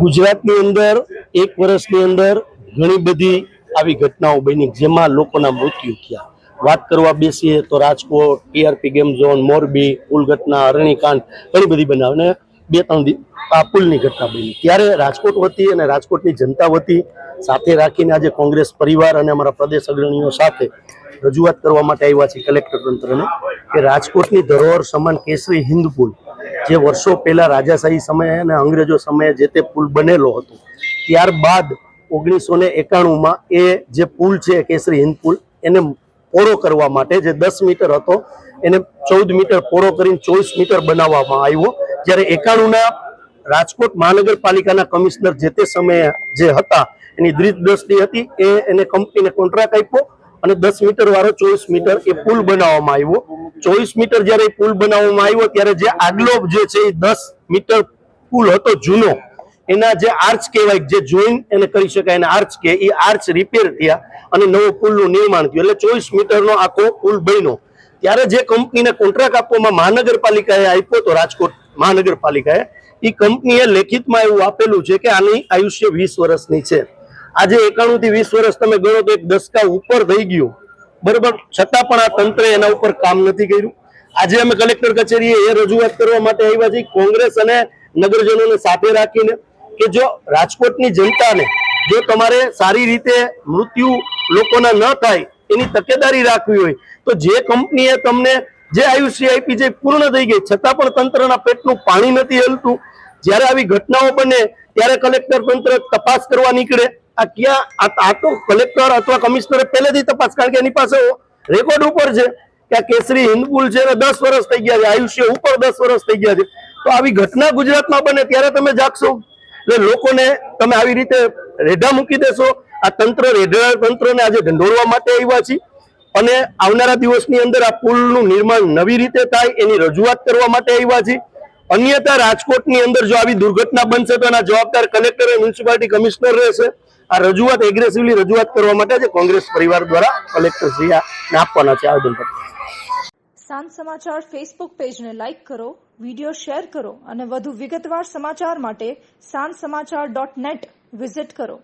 ગુજરાતની અંદર એક વર્ષની અંદર ઘણી બધી આવી ઘટનાઓ બની જેમાં લોકોના મૃત્યુ થયા. વાત કરવા બેસીએ તો Rajkot, TRP game zone, Morbi પુલ ઘટના અરણીકાંડ, ઘણી બધી બનાવ અને બે, ત્રણ આ પુલની ઘટના બની. ત્યારે રાજકોટ વતી અને રાજકોટની જનતા વતી સાથે રાખીને આજે કોંગ્રેસ પરિવાર અને અમારા પ્રદેશ અગ્રણીઓ સાથે રજૂઆત કરવા માટે આવ્યા છે કલેક્ટર તંત્રને કે રાજકોટની ધરોહર સમાન કેસરી હિન્દ પુલ જે વર્ષો પહેલા રાજાશાહી સમયે અને અંગ્રેજો સમયે જે તે પુલ બનેલો હતો, ત્યારબાદ ઓગણીસો ને એકાણુંમાં એ જે પુલ છે, કેસરી હિન્દ પુલ, એને પોળો કરવા માટે જે દસ મીટર હતો, એને ચૌદ મીટર પોળો કરીને ચોવીસ મીટર બનાવવામાં આવ્યો. જ્યારે એકાણુંના રાજકોટ મહાનગરપાલિકાના કમિશનર જે તે સમયે જે હતા, એની દ્રષ્ટિ હતી, એ એને કંપનીને કોન્ટ્રાક્ટ આપ્યો અને દસ મીટર વાળો ચોવીસ મીટર એ પુલ બનાવવામાં આવ્યો. ચોવીસ મીટર જ્યારે પુલ બનાવવામાં આવ્યો ત્યારે જે આગલો જે છે એ દસ મીટર પુલ હતો જૂનો, એના જે આર્ચ કહેવાય, જે જોઈન એને કરી શકાય, એને આર્ચ કે એ આર્ચ રિપેર થયા અને નવો પુલનું નિર્માણ થયું. એટલે ચોવીસ મીટરનો આખો પુલ બન્યો. ત્યારે જે કંપનીને કોન્ટ્રાક્ટ આપવામાં મહાનગરપાલિકાએ આપ્યો તો રાજકોટ મહાનગરપાલિકાએ, એ કંપનીએ લેખિતમાં એવું આપેલું છે કે આની આયુષ્ય વીસ વર્ષની છે. આજે એકાણું થી વીસ વર્ષ તમે ગણો તો એક દસકા ઉપર થઈ ગયું. બરોબર? છતાં પણ આ તંત્રે એના ઉપર કામ નથી કર્યું. આજે અમે કલેક્ટર કચેરીએ એ રજૂઆત કરવા માટે આવ્યા છીએ. કોંગ્રેસ અને નગરજનોને સાથે રાખીને કે જો રાજકોટની જનતાને જો તમારે સારી રીતે મૃત્યુ લોકોના ન થાય, એની તકેદારી રાખવી હોય, તો જે કંપનીએ તમને જે આયુષ્ય આપી જે પૂર્ણ થઈ ગઈ. છતાં પણ તંત્રના પેટનું પાણી નથી હલતું. જ્યારે આવી ઘટનાઓ બને, ત્યારે કલેક્ટર તંત્ર તપાસ કરવા નીકળે. આ ક્યાં? આ તો કલેક્ટર અથવા કમિશનરે પહેલેથી તપાસ, કારણ કે એની પાસે રેકોર્ડ ઉપર છે કે આ કેસરી હિન્દપુલ છે દસ વર્ષ થઈ ગયા છે, આયુષ્ય ઉપર દસ વર્ષ થઈ ગયા છે. તો આવી ઘટના ગુજરાતમાં બને ત્યારે તમે જાગશો. એટલે લોકોને તમે આવી રીતે રેઢા મૂકી દેશો. આ તંત્ર, રેઢા તંત્રને આજે ઢંઢોળવા માટે આવ્યા છીએ. અને આવનારા દિવસની અંદર આ પુલનું નિર્માણ નવી રીતે થાય એની રજૂઆત કરવા માટે આવ્યા છીએ. અન્યથા રાજકોટની અંદર જો આવી દુર્ઘટના બનશે તો એના જવાબદાર કલેક્ટર મ્યુનિસિપાલિટી કમિશનર રહેશે. આ રજૂઆત એગ્રેસિવલી રજૂઆત કરવા માટે જે કોંગ્રેસ પરિવાર દ્વારા કલેક્ટરશ્રી આપવાના છે આવેદનપત્ર સાંજ સમાચાર ફેસબુક પેજને લાઇક કરો વીડિયો શેર કરો અને વધુ વિગતવાર સમાચાર માટે સાંજ સમાચાર ડોટ નેટ વિઝિટ કરો.